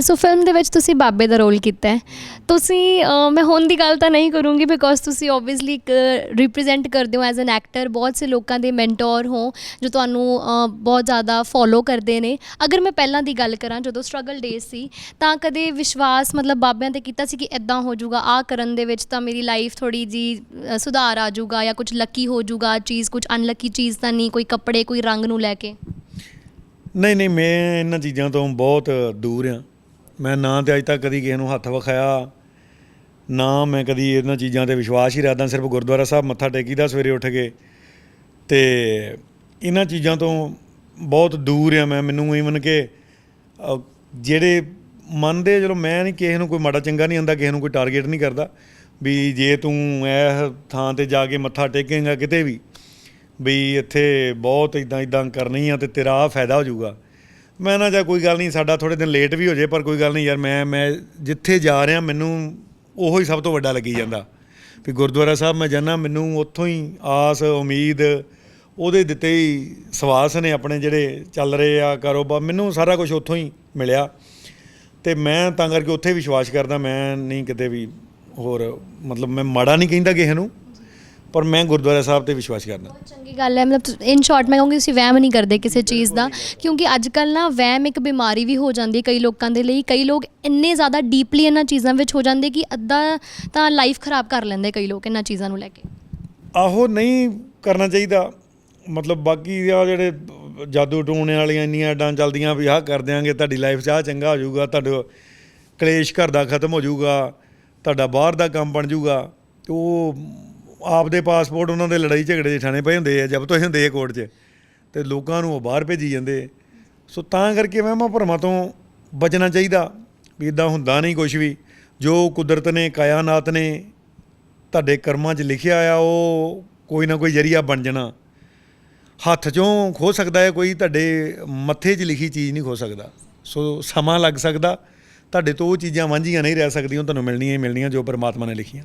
So film ਦੇ ਵਿੱਚ ਤੁਸੀਂ ਬਾਬੇ ਦਾ ਰੋਲ ਕੀਤਾ ਹੈ। ਤੁਸੀਂ ਅਹ ਮੈਂ ਹੁਣ ਦੀ ਗੱਲ ਤਾਂ ਨਹੀਂ ਕਰੂੰਗੀ ਬਿਕੋਜ਼ ਤੁਸੀਂ ਓਬਵੀਅਸਲੀ ਇੱਕ ਰਿਪਰੈਜ਼ੈਂਟ ਕਰਦੇ ਹੋ ਐਜ਼ ਐਨ ਐਕਟਰ ਬਹੁਤ ਸੇ ਲੋਕਾਂ ਦੇ ਮੈਂਟੋਰ ਹੋ ਜੋ ਤੁਹਾਨੂੰ ਅਹ, ਬਹੁਤ ਜ਼ਿਆਦਾ ਫੋਲੋ ਕਰਦੇ ਨੇ। ਅਗਰ ਮੈਂ ਪਹਿਲਾਂ ਦੀ ਗੱਲ ਕਰਾਂ ਜਦੋਂ ਸਟਰਗਲ ਡੇਜ਼ ਸੀ ਤਾਂ ਕਦੇ ਵਿਸ਼ਵਾਸ ਮਤਲਬ ਬਾਬਿਆਂ ਤੇ ਕੀਤਾ ਸੀ ਕਿ ਇਦਾਂ ਹੋ ਜਾਊਗਾ ਆ ਕਰਨ ਦੇ ਵਿੱਚ ਤਾਂ ਮੇਰੀ ਲਾਈਫ ਥੋੜੀ ਜੀ ਅਹ, ਸੁਧਾਰ ਆ ਜਾਊਗਾ ਜਾਂ ਕੁਝ ਲੱਕੀ ਹੋ ਜਾਊਗਾ ਚੀਜ਼ ਕੁਝ ਅਨਲੱਕੀ ਚੀਜ਼ ਤਾਂ ਨਹੀਂ ਕੋਈ ਕੱਪੜੇ ਕੋਈ ਰੰਗ ਨੂੰ ਲੈ ਕੇ। ਨਹੀਂ ਨਹੀਂ, ਮੈਂ ਇਹਨਾਂ ਚੀਜ਼ਾਂ ਤੋਂ ਬਹੁਤ ਦੂਰ ਆ। ਮੈਂ ਨਾ ਤੇ ਅੱਜ ਤੱਕ ਕਦੀ ਕਿਸੇ ਨੂੰ ਹੱਥ ਵਿਖਾਇਆ, ਨਾ ਮੈਂ ਕਦੀ ਇਹਨਾਂ ਚੀਜ਼ਾਂ ਤੇ ਵਿਸ਼ਵਾਸ ਹੀ ਰੱਖਦਾ। ਸਿਰਫ ਗੁਰਦੁਆਰਾ ਸਾਹਿਬ ਮੱਥਾ ਟੇਕੀਦਾ ਸਵੇਰੇ ਉੱਠ ਕੇ। ਤੇ ਇਹਨਾਂ ਚੀਜ਼ਾਂ ਤੋਂ ਬਹੁਤ ਦੂਰ ਆ ਮੈਂ। ਮੈਨੂੰ ਈਵਨ ਕਿ ਜਿਹੜੇ ਮੰਨਦੇ ਚਲੋ ਮੈਂ ਨਹੀਂ, ਕਿਸੇ ਨੂੰ ਕੋਈ ਮਾੜਾ ਚੰਗਾ ਨਹੀਂ ਹੁੰਦਾ, ਕਿਸੇ ਨੂੰ ਕੋਈ ਟਾਰਗੇਟ ਨਹੀਂ ਕਰਦਾ। ਵੀ ਜੇ ਤੂੰ ਇਹ ਥਾਂ ਤੇ ਜਾ ਕੇ ਮੱਥਾ ਟੇਕੇਗਾ ਕਿਤੇ ਵੀ ਵੀ ਇੱਥੇ ਬਹੁਤ ਇਦਾਂ ਇਦਾਂ ਕਰਨੀ ਆ ਤੇ ਤੇਰਾ ਆ ਫਾਇਦਾ ਹੋ ਜਾਊਗਾ। ਮੈਂ ਨਾ ਜਾ ਕੋਈ ਗੱਲ ਨਹੀਂ, ਸਾਡਾ ਥੋੜੇ ਦਿਨ ਲੇਟ ਵੀ ਹੋ ਜੇ ਪਰ ਕੋਈ ਗੱਲ ਨਹੀਂ ਯਾਰ, ਮੈਂ ਮੈਂ ਜਿੱਥੇ ਜਾ ਰਿਹਾ, ਮੈਨੂੰ ਉਹੋ ਹੀ ਸਭ ਤੋਂ ਵੱਡਾ ਲੱਗੀ ਜਾਂਦਾ। ਵੀ ਗੁਰਦੁਆਰਾ ਸਾਹਿਬ ਮੈਂ ਜਾਣਾ ਮੈਨੂੰ ਉੱਥੋਂ ਹੀ ਆਸ, ਉਮੀਦ, ਉਹਦੇ ਦਿੱਤੇ ਹੀ ਸਵਾਸ ਨੇ ਆਪਣੇ ਜਿਹੜੇ ਚੱਲ ਰਹੇ ਆ ਕਾਰੋਬਾਰ, ਮੈਨੂੰ ਸਾਰਾ ਕੁਝ ਉੱਥੋਂ ਹੀ ਮਿਲਿਆ। ਤੇ ਮੈਂ ਤਾਂ ਕਰਕੇ ਉੱਥੇ ਵਿਸ਼ਵਾਸ ਕਰਦਾ, ਮੈਂ ਨਹੀਂ ਕਿਤੇ ਵੀ ਹੋਰ, ਮਤਲਬ ਮੈਂ ਮਾੜਾ ਨਹੀਂ ਕਹਿੰਦਾ ਕਿਸੇ ਨੂੰ। ਪਰ ਮੈਂ ਗੁਰਦੁਆਰਾ ਸਾਹਿਬ ਤੇ ਵਿਸ਼ਵਾਸ ਕਰਦਾ। ਬਹੁਤ ਚੰਗੀ ਗੱਲ ਹੈ। ਮਤਲਬ ਇਨ ਸ਼ਾਰਟ ਮੈਂ ਕਹੂੰਗੀ ਤੁਸੀਂ ਵਹਿਮ ਨਹੀਂ ਕਰਦੇ ਕਿਸੇ ਚੀਜ਼ ਦਾ ਕਿਉਂਕਿ ਅੱਜ ਕੱਲ ਨਾ ਵਹਿਮ ਇੱਕ ਬਿਮਾਰੀ ਵੀ ਹੋ ਜਾਂਦੀ ਹੈ ਕਈ ਲੋਕਾਂ ਦੇ ਲਈ। ਕਈ ਲੋਕ ਇੰਨੇ ਜ਼ਿਆਦਾ ਡੀਪਲੀ ਇਹਨਾਂ ਚੀਜ਼ਾਂ ਵਿੱਚ ਹੋ ਜਾਂਦੇ ਕਿ ਅੱਧਾ ਤਾਂ ਲਾਈਫ ਖਰਾਬ ਕਰ ਲੈਂਦੇ ਕਈ ਲੋਕ ਇਹਨਾਂ ਚੀਜ਼ਾਂ ਨੂੰ ਲੈ ਕੇ। ਆਹੋ ਨਹੀਂ ਕਰਨਾ ਚਾਹੀਦਾ। ਮਤਲਬ ਬਾਕੀ ਆ ਜਿਹੜੇ ਜਾਦੂ ਟੂਣੇ ਵਾਲੀਆਂ ਇੰਨੀਆਂ ਐਡਾਂ ਚੱਲਦੀਆਂ ਵੀ ਆਹ ਕਰ ਦਿਆਂਗੇ ਤੁਹਾਡੀ ਲਾਈਫ 'ਚ ਆਹ ਚੰਗਾ ਹੋ ਜਾਊਗਾ ਤੁਹਾਡੇ ਕਲੇਸ਼ ਘਰ ਦਾ ਖਤਮ ਹੋ ਜਾਊਗਾ ਤੁਹਾਡਾ ਬਾਹਰ ਦਾ ਕੰਮ ਬਣ ਜਾਊਗਾ ਤੇ ਉਹ ਆਪਦੇ ਪਾਸਪੋਰਟ ਉਹਨਾਂ ਦੇ ਲੜਾਈ ਝਗੜੇ 'ਚ ਠਾਣੇ ਪਏ ਹੁੰਦੇ ਆ, ਜਬ ਤੋਂ ਹੁੰਦੇ ਆ ਕੋਰਟ 'ਚ, ਤੇ ਲੋਕਾਂ ਨੂੰ ਉਹ ਬਾਹਰ ਭੇਜੀ ਜਾਂਦੇ ਸੋ ਤਾਂ ਕਰਕੇ ਵਹਿਮਾਂ ਭਰਮਾਂ ਤੋਂ ਬਚਣਾ ਚਾਹੀਦਾ, ਵੀ ਇਦਾਂ ਹੁੰਦਾ ਨਹੀਂ ਕੁਝ ਵੀ। ਜੋ ਕੁਦਰਤ ਨੇ, ਕਾਇਨਾਤ ਨੇ ਤੁਹਾਡੇ ਕਰਮਾਂ 'ਚ ਲਿਖਿਆ ਆ, ਉਹ ਕੋਈ ਨਾ ਕੋਈ ਜਰੀਆ ਬਣ ਜਾਣਾ। ਹੱਥ 'ਚੋਂ ਖੋ ਸਕਦਾ ਹੈ, ਕੋਈ ਤੁਹਾਡੇ ਮੱਥੇ 'ਚ ਲਿਖੀ ਚੀਜ਼ ਨਹੀਂ ਖੋ ਸਕਦਾ। ਸੋ ਸਮਾਂ ਲੱਗ ਸਕਦਾ। ਤੁਹਾਡੇ ਤੋਂ ਉਹ ਚੀਜ਼ਾਂ ਵਾਂਝੀਆਂ ਨਹੀਂ ਰਹਿ ਸਕਦੀਆਂ, ਉਹ ਤੁਹਾਨੂੰ ਮਿਲਣੀਆਂ ਹੀ ਮਿਲਣੀਆਂ ਜੋ ਪਰਮਾਤਮਾ ਨੇ ਲਿਖੀਆਂ।